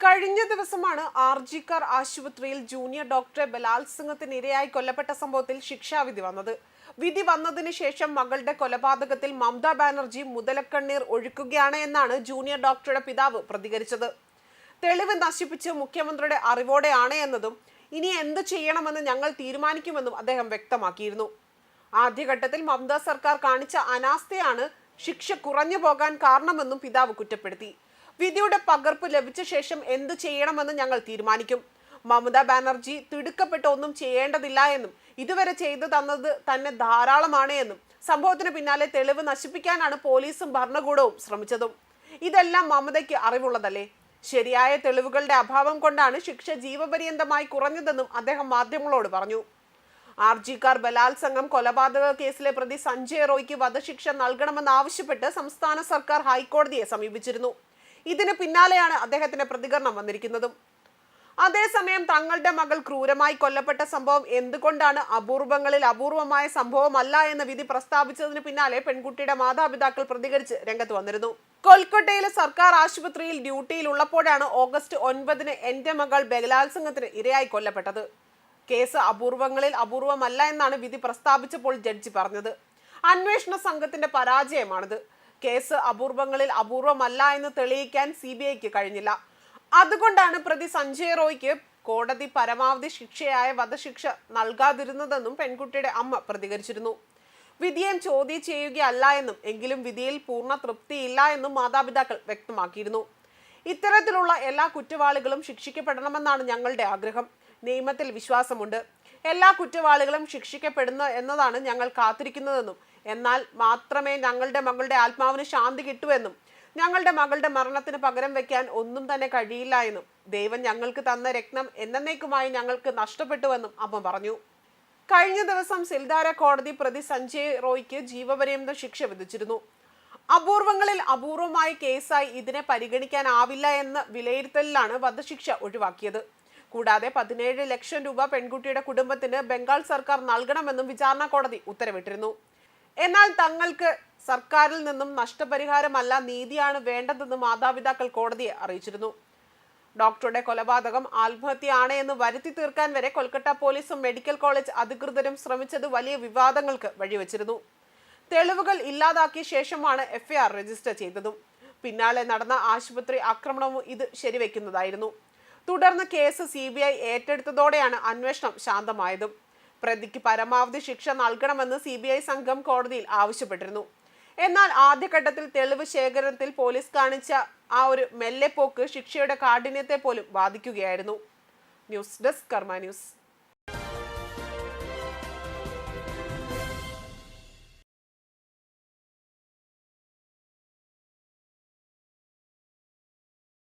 കഴിഞ്ഞ ദിവസമാണ് ആർജിക്കാർ ആശുപത്രിയിൽ ജൂനിയർ ഡോക്ടറെ ബലാത്സംഗത്തിന് ഇരയായി കൊല്ലപ്പെട്ട സംഭവത്തിൽ ശിക്ഷാവിധി വന്നത്. വിധി വന്നതിന് ശേഷം മകളുടെ കൊലപാതകത്തിൽ മമതാ ബാനർജി മുതലക്കണ്ണീർ ഒഴുക്കുകയാണ് എന്നാണ് ജൂനിയർ ഡോക്ടറുടെ പിതാവ് പ്രതികരിച്ചത്. തെളിവ് നശിപ്പിച്ച് മുഖ്യമന്ത്രിയുടെ അറിവോടെയാണ് എന്നതും ഇനി എന്ത് ചെയ്യണമെന്ന് ഞങ്ങൾ തീരുമാനിക്കുമെന്നും അദ്ദേഹം വ്യക്തമാക്കിയിരുന്നു. ആദ്യഘട്ടത്തിൽ മമതാ സർക്കാർ കാണിച്ച അനാസ്ഥയാണ് ശിക്ഷ കുറഞ്ഞു പോകാൻ കാരണമെന്നും പിതാവ് കുറ്റപ്പെടുത്തി. വിധിയുടെ പകർപ്പ് ലഭിച്ച ശേഷം എന്ത് ചെയ്യണമെന്ന് ഞങ്ങൾ തീരുമാനിക്കും. മമതാ ബാനർജി തിടുക്കപ്പെട്ട് ഒന്നും ചെയ്യേണ്ടതില്ല എന്നും ഇതുവരെ ചെയ്തു തന്നത് തന്നെ ധാരാളമാണ് എന്നും സംഭവത്തിന് പിന്നാലെ തെളിവ് നശിപ്പിക്കാനാണ് പോലീസും ഭരണകൂടവും ശ്രമിച്ചതും. ഇതെല്ലാം മമതയ്ക്ക് അറിവുള്ളതല്ലേ? ശരിയായ തെളിവുകളുടെ അഭാവം കൊണ്ടാണ് ശിക്ഷ ജീവപര്യന്തമായി കുറഞ്ഞതെന്നും അദ്ദേഹം മാധ്യമങ്ങളോട് പറഞ്ഞു. ആർജിക്കാർ ബലാത്സംഗം കൊലപാതക കേസിലെ പ്രതി സഞ്ജയ് റോയ്ക്ക് വധശിക്ഷ നൽകണമെന്നാവശ്യപ്പെട്ട് സംസ്ഥാന സർക്കാർ ഹൈക്കോടതിയെ സമീപിച്ചിരുന്നു. ഇതിന് പിന്നാലെയാണ് അദ്ദേഹത്തിന്റെ പ്രതികരണം വന്നിരിക്കുന്നതും. അതേസമയം തങ്ങളുടെ മകൾ ക്രൂരമായി കൊല്ലപ്പെട്ട സംഭവം എന്തുകൊണ്ടാണ് അപൂർവങ്ങളിൽ അപൂർവമായ സംഭവമല്ല എന്ന വിധി പ്രസ്താവിച്ചതിന് പിന്നാലെ പെൺകുട്ടിയുടെ മാതാപിതാക്കൾ പ്രതികരിച്ച് രംഗത്ത് വന്നിരുന്നു. കൊൽക്കട്ടയിലെ സർക്കാർ ആശുപത്രിയിൽ ഡ്യൂട്ടിയിൽ ഉള്ളപ്പോഴാണ് ഓഗസ്റ്റ് ഒൻപതിന് എന്റെ മകൾ ബലാത്സംഗത്തിന് ഇരയായി കൊല്ലപ്പെട്ടത്. കേസ് അപൂർവങ്ങളിൽ അപൂർവമല്ല എന്നാണ് വിധി പ്രസ്താവിച്ചപ്പോൾ ജഡ്ജി പറഞ്ഞത്. അന്വേഷണ സംഘത്തിന്റെ പരാജയമാണിത്. കേസ് അപൂർവങ്ങളിൽ അപൂർവമല്ല എന്ന് തെളിയിക്കാൻ സി ബി ഐക്ക് കഴിഞ്ഞില്ല. അതുകൊണ്ടാണ് പ്രതി സഞ്ജയ് റോയ്ക്ക് കോടതി പരമാവധി ശിക്ഷയായ വധശിക്ഷ നൽകാതിരുന്നതെന്നും പെൺകുട്ടിയുടെ അമ്മ പ്രതികരിച്ചിരുന്നു. വിധിയെ ചോദ്യം ചെയ്യുകയല്ല എന്നും എങ്കിലും വിധിയിൽ പൂർണ തൃപ്തിയില്ല എന്നും മാതാപിതാക്കൾ വ്യക്തമാക്കിയിരുന്നു. ഇത്തരത്തിലുള്ള എല്ലാ കുറ്റവാളികളും ശിക്ഷിക്കപ്പെടണമെന്നാണ് ഞങ്ങളുടെ ആഗ്രഹം. നിയമത്തിൽ വിശ്വാസമുണ്ട്. എല്ലാ കുറ്റവാളികളും ശിക്ഷിക്കപ്പെടുന്നു എന്നതാണ് ഞങ്ങൾ കാത്തിരിക്കുന്നതെന്നും എന്നാൽ മാത്രമേ ഞങ്ങളുടെ മകളുടെ ആത്മാവിന് ശാന്തി കിട്ടുവെന്നും ഞങ്ങളുടെ മകളുടെ മരണത്തിന് പകരം വെക്കാൻ ഒന്നും തന്നെ കഴിയില്ല എന്നും ദൈവം ഞങ്ങൾക്ക് തന്ന രക്തം എന്നേക്കുമായി ഞങ്ങൾക്ക് നഷ്ടപ്പെട്ടുവെന്നും അമ്മ പറഞ്ഞു. കഴിഞ്ഞ ദിവസം സിൽദാര കോടതി പ്രതി സഞ്ജയ് റോയ്ക്ക് ജീവപര്യന്തം ശിക്ഷ വിധിച്ചിരുന്നു. അപൂർവങ്ങളിൽ അപൂർവമായ കേസായി ഇതിനെ പരിഗണിക്കാനാവില്ല എന്ന വിലയിരുത്തലിലാണ് വധശിക്ഷ ഒഴിവാക്കിയത്. കൂടാതെ പതിനേഴ് ലക്ഷം രൂപ പെൺകുട്ടിയുടെ കുടുംബത്തിന് ബംഗാൾ സർക്കാർ നൽകണമെന്നും വിചാരണ കോടതി ഉത്തരവിട്ടിരുന്നു. എന്നാൽ തങ്ങൾക്ക് സർക്കാരിൽ നിന്നും നഷ്ടപരിഹാരമല്ല നീതിയാണ് വേണ്ടതെന്ന് മാതാപിതാക്കൾ കോടതിയെ അറിയിച്ചിരുന്നു. ഡോക്ടറുടെ കൊലപാതകം ആത്മഹത്യയാണ് എന്ന് വരുത്തി തീർക്കാൻ വരെ കൊൽക്കത്ത പോലീസും മെഡിക്കൽ കോളേജ് അധികൃതരും ശ്രമിച്ചത് വലിയ വിവാദങ്ങൾക്ക് വഴിവെച്ചിരുന്നു. തെളിവുകൾ ഇല്ലാതാക്കിയ ശേഷമാണ് എഫ്ഐആർ രജിസ്റ്റർ ചെയ്തതും. പിന്നാലെ നടന്ന ആശുപത്രി ആക്രമണവും ഇത് ശരിവെക്കുന്നതായിരുന്നു. തുടർന്ന് കേസ് സി ബി ഐ ഏറ്റെടുത്തതോടെയാണ് അന്വേഷണം ശാന്തമായതും. പ്രതിക്ക് പരമാവധി ശിക്ഷ നൽകണമെന്ന് സി ബി ഐ സംഘം കോടതിയിൽ ആവശ്യപ്പെട്ടിരുന്നു. എന്നാൽ ആദ്യഘട്ടത്തിൽ തെളിവ് ശേഖരണത്തിൽ പോലീസ് കാണിച്ച ആ ഒരു മെല്ലെപ്പോക്ക് ശിക്ഷയുടെ കാഠിന്യത്തെ പോലും ബാധിക്കുകയായിരുന്നു. News desk Karma news.